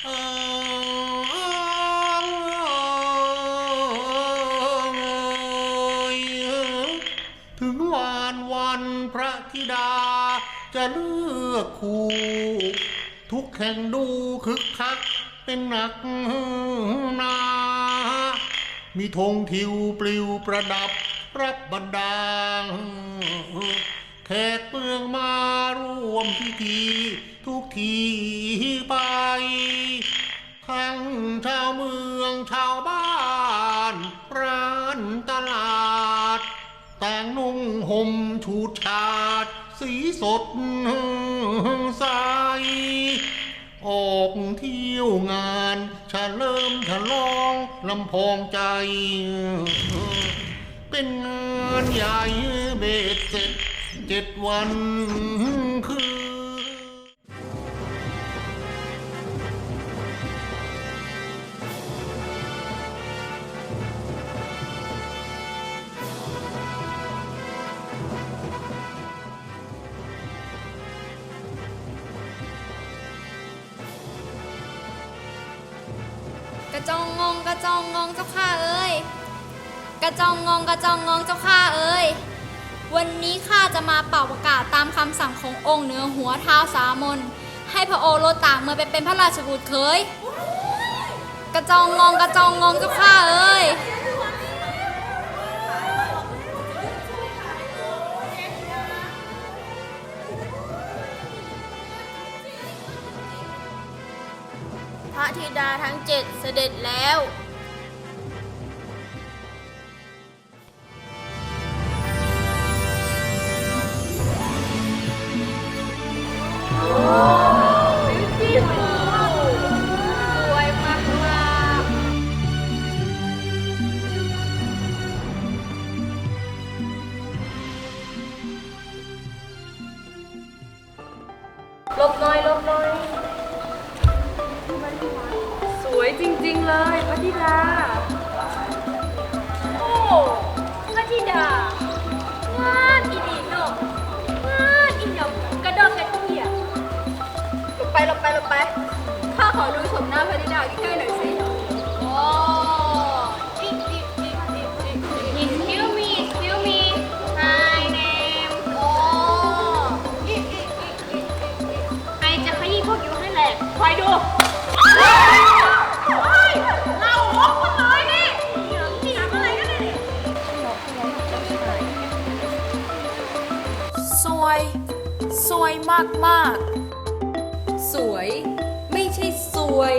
ถึงวานวันพระธิดา จะเลือกคู่ ทุกแข่งดูคึกคักเป็นหนักหนา มีธงทิวปลิวประดับรับบรรดาแขกเมืองมาร่วมพิธีทุกที สดใส ออกเที่ยวงานเฉลิมฉลองลำพองใจ เป็นงานใหญ่เบ็ดเสร็จเจ็ดวัน กระจองงองเจ้าข้าเอ้ย กระจองงองกระจองงองเจ้าข้าเอ้ย วันนี้ข้าจะมาเป่าประกาศตามคำสั่งขององค์เหนือหัวเท้าสามน ให้พระโอรสต่างเมื่อไปเป็นพระราชบุตรเคย กระจองงองกระจองงองเจ้าข้าเอ้ยพระธิดาทั้งเจ็ดเสด็จแล้ว สวยมากมากๆ สวยไม่ใช่สวย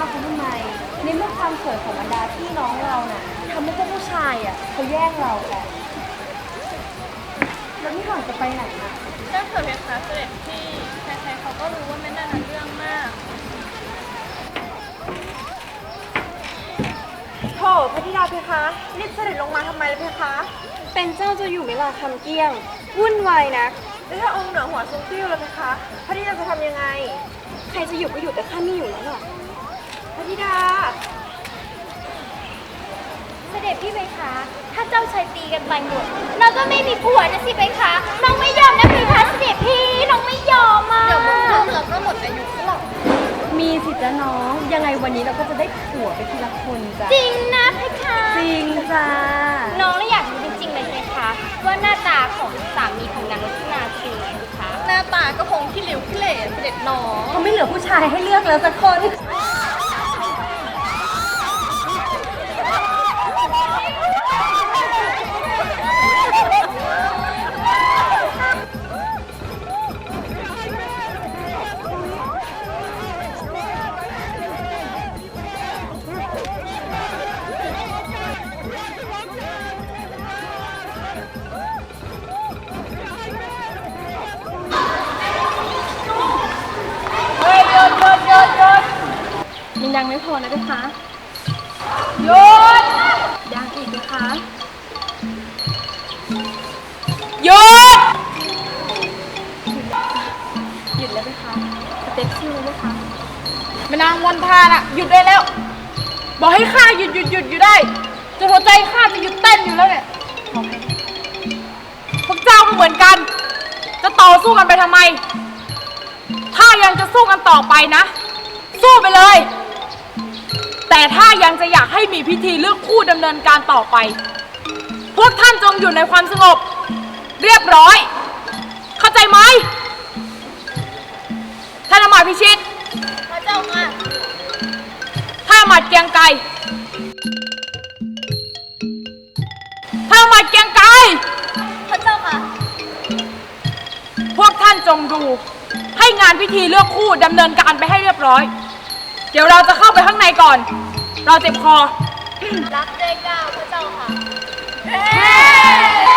ว่าเขาทำไมในเมื่อความสวยของบรรดาพี่น้องเราน่ะทำให้พวกผู้ชายอะเขาแย่งเราแหละแล้วนี่หล่อนจะไปไหนอะเจ้าเถิดเพคะเสด็จพี่ใครๆเขาก็รู้ว่าแม่นาน่ะเรื่องมากโถพระธิดาเพคะรีบเสด็จลงมาทำไมล่ะเพคะ เป็นเจ้าจะอยู่ไม่ลาคำเกี้ยง วุ่นวายนะแล้วถ้าองค์เหนือหัวทรงติ้วล่ะเพคะพระธิดาจะทำยังไง ใครจะอยู่ก็อยู่แต่ข้าไม่อยู่แล้วหรอกพระ ธิดา เสด็จพี่ไปคะถ้าเจ้าชายตีกันไปหมดเราก็ไม่มีผัวนะสิไปคะน้องไม่ยอมนะไปคะเสด็จพี่น้องไม่ยอมอะเดี๋ยวมึงเรื่องเราก็หมดอายุหรอกมีสิจ้ะน้อง ยังไงวันนี้เราก็จะได้ผัวไปทีละคนจ้ะ จริงนะเพคะจริงจ้าน้องเลยอยากรู้จริงๆเลยเพคะ ว่าหน้าตาของสามีของนางรัตนาคือไงคะ หน้าตาก็คงขี้เหลวขี้เหร่เสด็จน้อง เขาไม่เหลือผู้ชายให้เลือกแล้วสักคน ยังไม่พอนะพี่คะหยุดยังอีกนะคะๆหยุดหยุดแล้วไหมคะสเต็ปชิลไหมคะแม่นางวันทาน่ะหยุดได้แล้ว บอกให้ข้าหยุดหยุดหยุดอยู่ได้จนหัวใจข้าจะหยุดเต้นอยู่แล้วเนี่ยพวกเจ้าก็เหมือนกัน จะต่อสู้กันไปทำไม ถ้ายังจะสู้กันต่อไปนะ สู้ไปเลย แต่ถ้ายังจะอยากให้มีพิธีเลือกคู่ดำเนินการต่อไป พวกท่านจงอยู่ในความสงบ เรียบร้อย เข้าใจไหมท่านอำมาตย์พิชิตพระเจ้าค่ะถ้าหมัดเกรียงไกรถ้าหมัดเกรียงไกรพระเจ้าค่ะ พวกท่านจงดู ให้งานพิธีเลือกคู่ดำเนินการไปให้เรียบร้อย เดี๋ยวเราจะเข้าไปข้างในก่อน เราเจ็บคอ รักเจ้าก้าวพระเจ้าค่ะ เ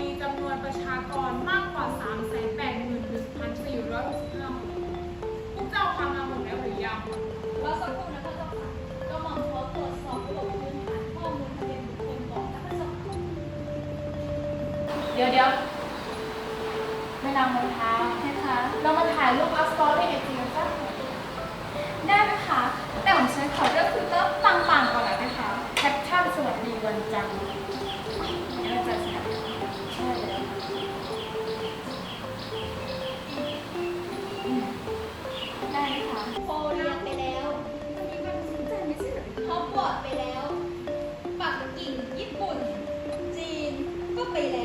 มีจำนวนประชากรมากกว่า 381,465คนพวกเจ้าฟังมาหมดแล้วหรือยังว่าสักครู่นะคะเจ้าค่ะก็มองขอตรวจสอบระบบพื้นฐานข้อมูลทะเบียนบุคคลก่อนนะคะเจ้าค่ะเดี๋ยวเดี๋ยวแม่นางมนท้านะคะ เรามาถ่ายรูปอัพสตอรี่ไอจีกันสักได้ไหมคะ แต่ผมใช้ขอเลือกฟิลเตอร์ต่างๆก่อนน่นะคะแคปชั่นสวัสดีวันจันทร์ Copela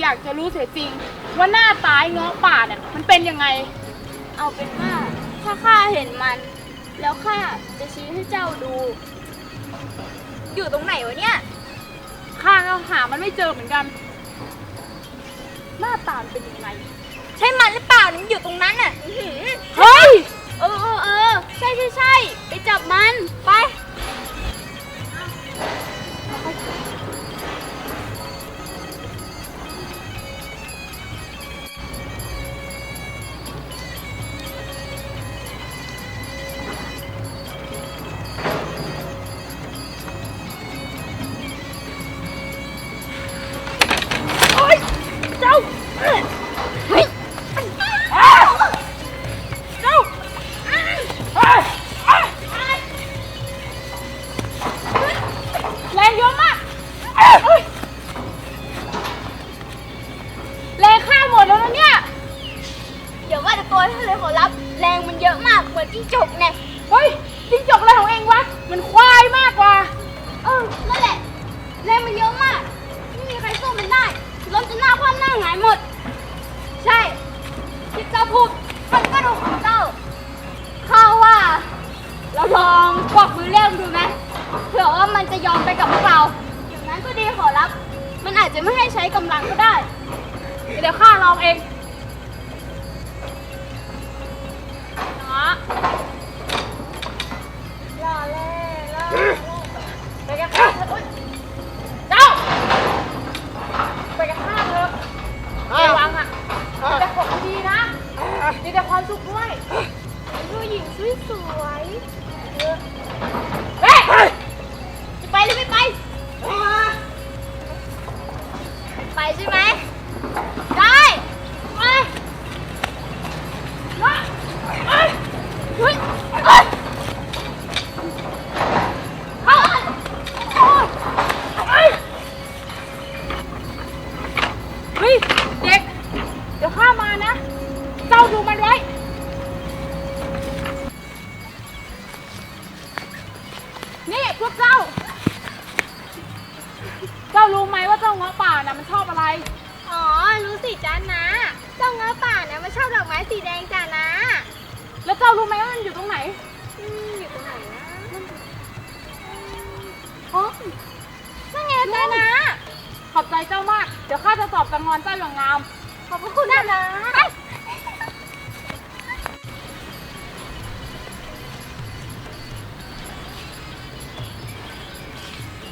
อยากจะรู้เสียจริง ว่าหน้าตายเงาะป่าเนี่ยมันเป็นยังไง เอาเป็นว่าถ้าข้าเห็นมัน แล้วข้าจะชี้ให้เจ้าดู อยู่ตรงไหนวะเนี่ย ข้าก็หามันไม่เจอเหมือนกัน หน้าตามัเป็นยังไง ใช่มันหรือเปล่ามันอยู่ตรงนั้นน่ะเฮ้ย เออเออเออใช่ใช่ใช่ไปจับมันไป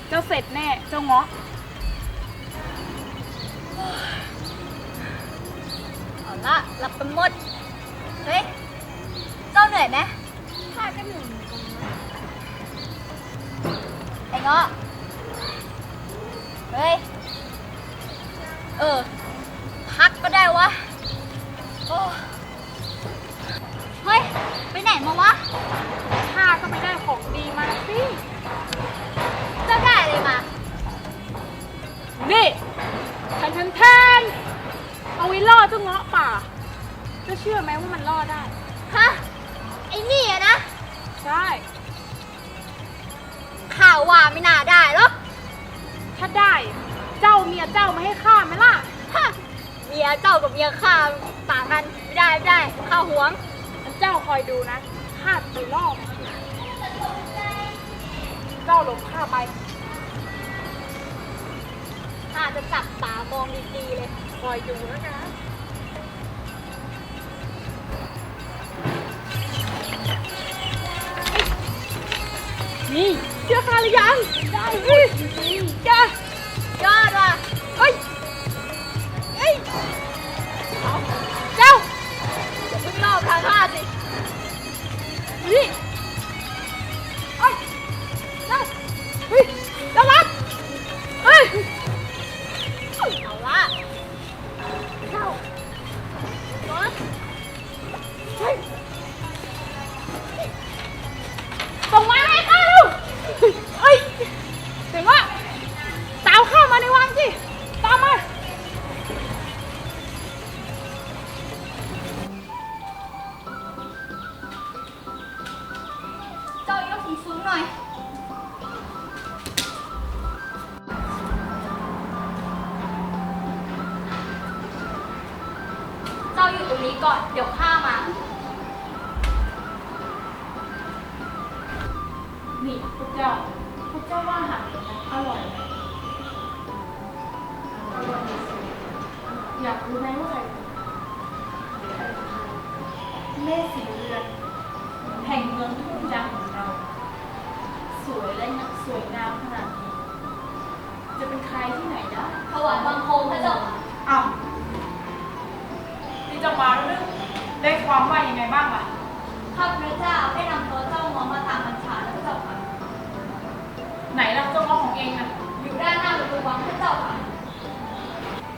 เจ้าเสร็จแน่ เจ้าเงาะ เอาละหลับไปหมด เฮ้ย เจ้าเหนื่อยไหมข้าก็เหนื่อยเหมือนกันนะไอ้เงาะ เฮ้ย เออ พักก็ได้วะโอ้เฮ้ย ไปไหนมาวะ นี่แทนแทนแทนเอาไว้ล่อเจ้าเงาะป่าเจ้าเชื่อไหมว่ามันล่อได้ ฮะ ไอ้นี่อะนะ ใช่ ข่าวว่าไม่น่าได้หรอกถ้าได้ เจ้าเมียเจ้ามาให้ข้าไหมล่ะ ฮะเมียเจ้ากับเมียข้าต่างกันไม่ได้ไม่ได้ข้าหวงงั้นเจ้าคอยดูนะข้าจะไปล่อมันเจ้าหลบข้าไป ข้าจะจับตามองดีๆเลยคอยดูแล้วนะนี่เชื่อข้าหรือยัง ได้เฮ้ยจ้ายอดว่ะเฮ้ยเฮ้ยเอาเจ้าอย่าเพิ่งรอบทางข้าสินี่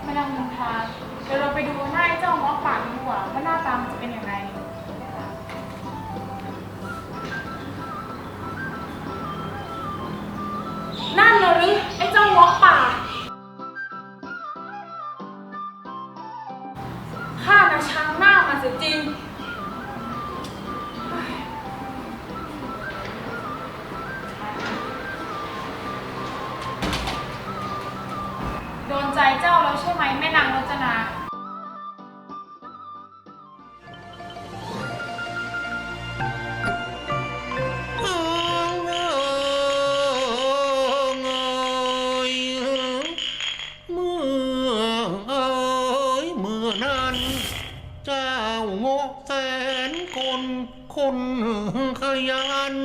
ม่ต้องมุนทาเดี๋ยวเราไปดูหน้าไอ้เจ้าหมอป่ากดีกว่าว่าหน้าตามันจะเป็นยังไง คนคนขยัน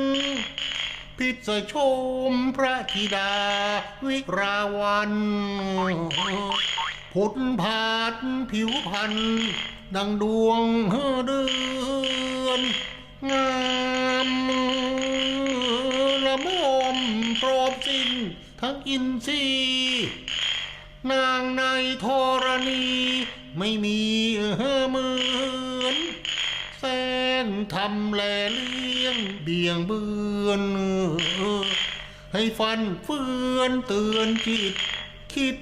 พิษชมพระธิดาวิราวันพุทธผาดผิวพันธ์ดังดวงเดือน งามละมุมโปรบสิ้นทั้งอินทรีย์นางในธรณีไม่มีเมือ ทำแลเลี้ยงเบี่ยงเบือนให้ฟันเฟือนเตือนจิต คิด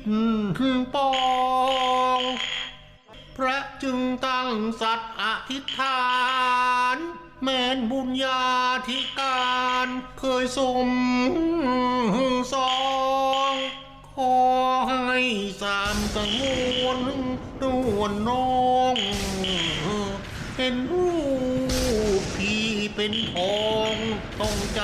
ปอง พระจึงตั้งสัตว์อธิษฐาน แม้นบุญญาธิการเคยสมสองขอให้สามสังวลนวลน้อง เป็นลู เป็นพองต้องใจ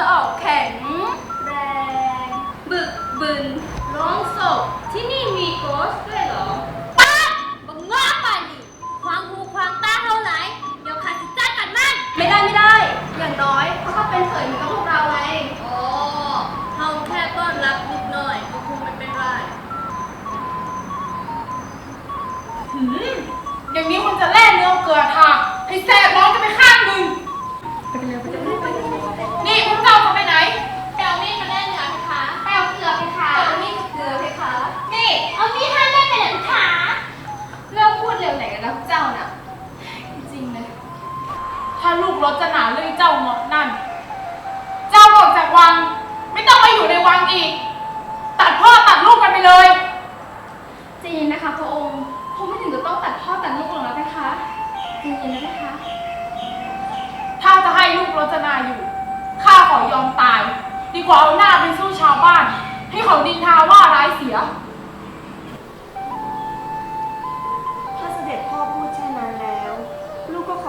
จะออกแข็ง แรง บึกบึนร้องศพที่นี่มีโกสด้วยเหรอบังง้อไปดิควางหูควางตาเท่าไหร่เดี๋ยวขาดสิจ้ากันมันไม่ได้ไม่ได้ อย่างน้อยเขาก็เป็นเขยเหมือนกับพวกเราไงโอ้เฮาแค่ต้อนรับนิดหน่อยก็คงไม่เป็นไรหืมอย่างนี้คุณจะแล่เนื้อเกลือค่ะใถ้าลูกรถจะหนาเรื่องเจ้าเงาะนั่น เจ้าออกจากวัง ไม่ต้องมาอยู่ในวังอีก ตัดพ่อตัดลูกกันไปเลยจริงนะคะพระองค์คงไม่ถึงกับต้องตัดพ่อตัดลูกหรอกนะเพคะจริงนะเพคะถ้าจะให้ลูกรจนาอยู่ ข้าขอยอมตาย ดีกว่าเอาหน้าไปสู้ชาวบ้าน ให้เขาดินทาว่าร้ายเสีย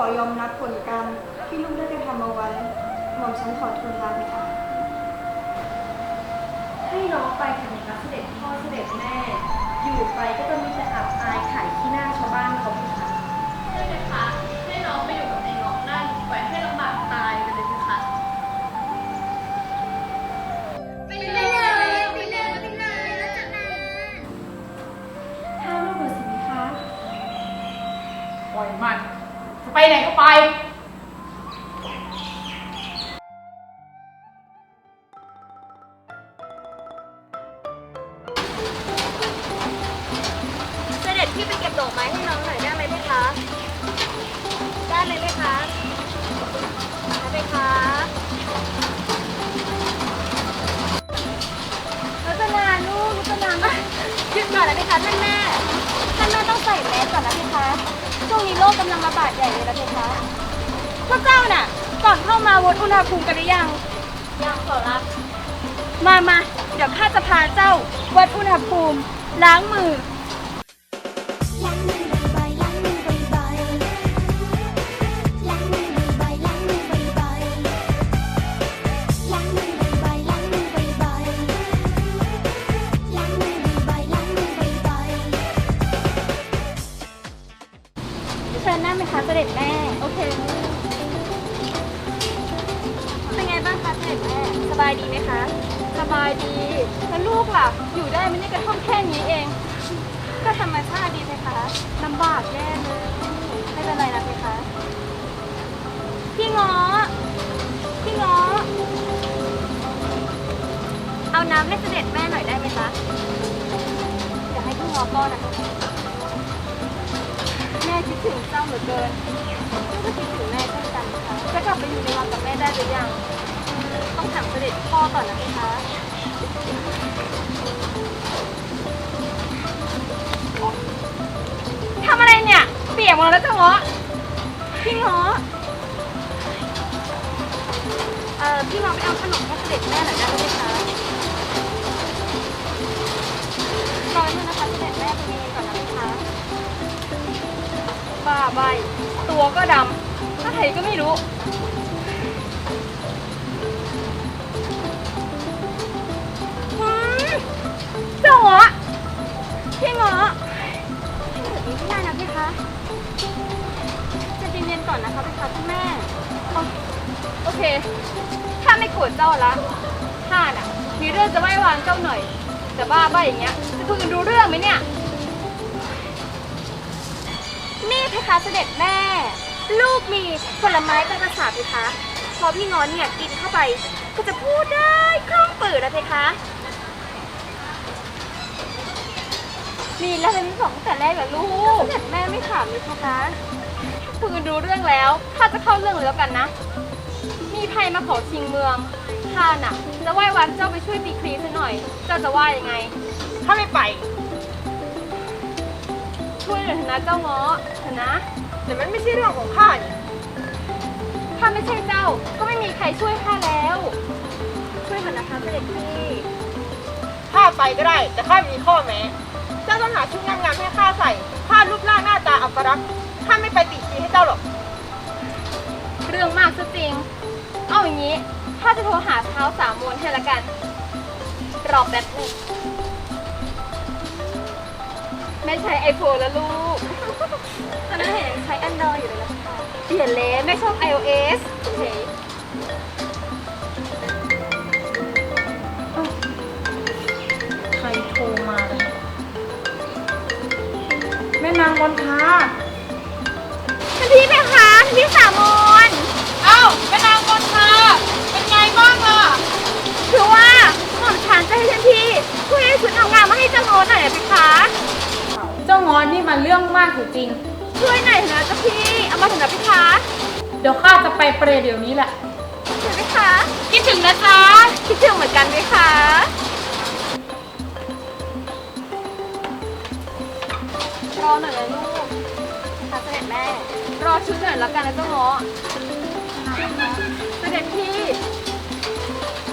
อยอมรับผลกรรมที่ลูกได้กระทำเอาไว้ หม่อมฉันขอทูลลาไปค่ะให้น้องไปเถอะนะเสด็จพ่อเสด็จแม่ อยู่ไปก็จะมีแต่อับอายขายขี้หน้าชาวบ้านเขาไปค่ะใช่ไหมคะให้น้องไปอยู่ ไปไหนก็ไปเสด็จพี่ไปเก็บดอกไม้ให้น้องหน่อยได้ไหมเพคะ ได้เลยไหมคะได้ไหมคะรัตนาลูกรัตนาหยุดก่อนเลยไหมคะท่านแม่ ท่านแม่ต้องใส่แมสก่อนนะเพคะ ช่วงนี้โรคกำลังระบาดใหญ่เลยนะเพคะพวกเจ้าน่ะ ก่อนเข้ามาวัดอุณหภูมิกันหรือยัง ยังขอรับมามาเดี๋ยวข้าจะพาเจ้าวัดอุณหภูมิ ล้างมือ สบายดีแล้วลูกล่ะ อยู่ได้ไหมเนี่กระท่อมแค่นี้เอง ก็ธรรมชาติดีไหมคะลำบากแย่เลยไม่เป็นไรนะเพคะพี่ง้อพี่ง้อเอาน้ำให้เสด็จแม่หน่อยได้ไหมคะอยากให้พี่ง้อป้อนนะคะแม่คิดถึงเจ้าเหลือเกินลูกก็คิดถึงแม่เช่นกันค่ะจะกลับไปอยู่ในวังกับแม่ได้หรือยัง ต้องถามเสด็จพ่อก่อนนะคะทำอะไรเนี่ย เปียกหมดแล้วจ้ะเงาะพี่เงาะเอ่อพี่เงาะไปเอาขนมให้เสด็จแม่หน่อยได้ไหมคะรอด้วยนะคะเสด็จแม่ไปเรียนก่อนนะคะบ้าใบตัวก็ดำอะไรก็ไม่รู้ บ้าบ้าอย่างเงี้ยจะคุยกันรู้เรื่องไหมเนี่ย นี่เพคะเสด็จแม่ ลูกมีผลไม้เป็นภาษาเพคะ พอพี่งอนเนี่ยกินเข้าไป ก็จะพูดได้คล่องปืดนะเพคะนี่แล้วเป็นสองแต่แรกเหรอลูกเสด็จแม่ไม่ถามเลยเพคะคุยกันรู้เรื่องแล้วข้าจะเข้าเรื่องเลยแล้วกันนะ มีภัยมาขอชิงเมือง ข้าน่ะ จะไหว้วันเจ้าไปช่วยตีครีซะหน่อย เจ้าจะว่ายังไงถ้าไม่ไป ช่วยหน่อยเถอะนะเจ้าเงาะเถอะนะ แต่มันไม่ใช่เรื่องของข้านี่ถ้าไม่ใช่เจ้าก็ไม่มีใครช่วยข้าแล้ว ช่วยเถอะนะคะเสด็จพี่ ข้าไปก็ได้ แต่ข้ามีข้อแม้ เจ้าต้องหาชุดงามๆให้ข้าใส่ข้ารูปร่างหน้าตาอัปรักษณ์ข้าไม่ไปติชีให้เจ้าหรอก เรื่องมากซะจริง เอาอย่างนี้ ถ้าจะโทรหาเท้าสามมวนให้ละกัน รอแป๊บหนึงไม่ใช้ไอโฟนแล้วลูก ตอนนั้นเห็นยังใช้แอนดรอยอยู่เลยนะคะเปลี่ยนเลยไม่ชอบ iOS โอเคใครโทรมาเลยแม่นางมนทา ท่านพี่เพคะท่านพี่สามนเอ้าแม่นางมนทา เป็นไงบ้างล่ะ คือว่าหม่อมฉันจะให้ท่านพี่ช่วยให้ชุดงามๆมาให้เจ้าโน้ตหน่อยนะเพคะเจ้างอนนี่มันเรื่องมากจริง ช่วยหน่อยเถอะนะเจ้าพี่เอามาเถอะนะเพคะๆเดี๋ยวข้าจะไปเปรย์เดี๋ยวนี้แหละ เห็นไหมคะคิดถึงนะจ๊ะคิดถึงเหมือนกันไหมคะรอหน่อยนะลูกค่ะเสด็จแม่ รอชุดหน่อยแล้วกันนะเจ้าเงาะเสด็จพี่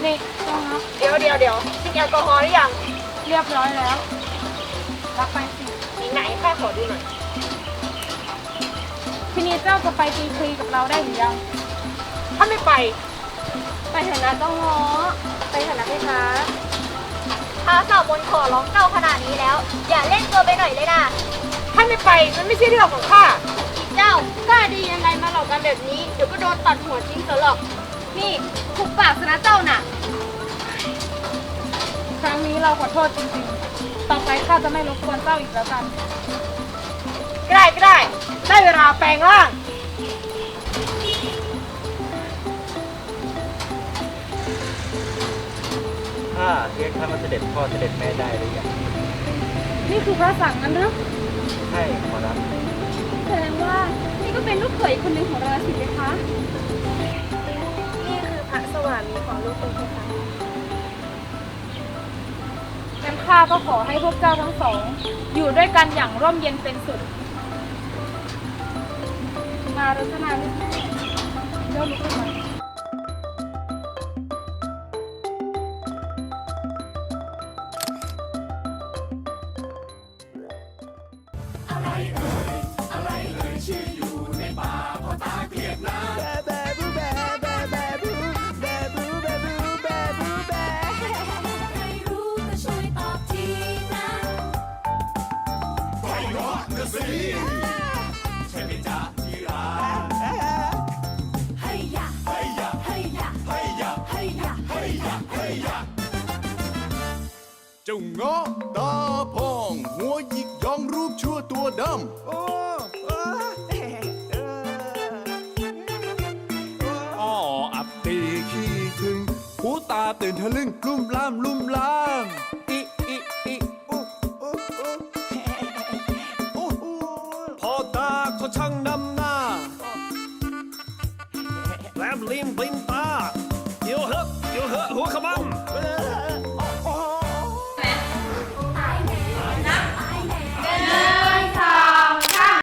นี่เจ้าเงาะเดี๋ยวเดี๋ยวเดี๋ยวกินแอลกอฮอล์หรือยังเรียบร้อยแล้ว รับไปสิไหนๆข้าขอดูหน่อยทีนี้เจ้าจะไปตีคลีกับเราได้หรือยัง ถ้าไม่ไป ไปเถอะนะเจ้าเงาะไปเถอะนะเพคะท้าสาวบนขอร้องเจ้าขนาดนี้แล้ว อย่าเล่นตัวไปหน่อยเลยนะถ้าไม่ไปมันไม่ใช่เรื่องของข้าเจ้ากล้าดียังไงมาหลอกกันแบบนี้เดี๋ยวก็โดนตัดหัวทิ้งเสียหรอก นี่ถูกปากซะนะเจ้าน่ะ ครั้งนี้เราขอโทษจริงๆ ต่อไปข้าจะไม่รบกวนเจ้าอีกแล้วกัน ก็ได้ก็ได้ ได้เวลาแปลงร่าง ข้าเรียกท่านว่าเสด็จพ่อเสด็จแม่ได้หรือยังนี่คือพระสั่งนั้นหรือใช่ขอรับ แสดงว่านี่ก็เป็นลูกเขยคนหนึ่งของเราสิไหมคะนี่ ว่ามีความรู้สึกนะคะงั้นข้าก็ขอให้พวกเจ้าทั้งสอง อยู่ด้วยกันอย่างร่มเย็นเป็นสุดมารัตนาลูกเจ้าลุกขึ้นมา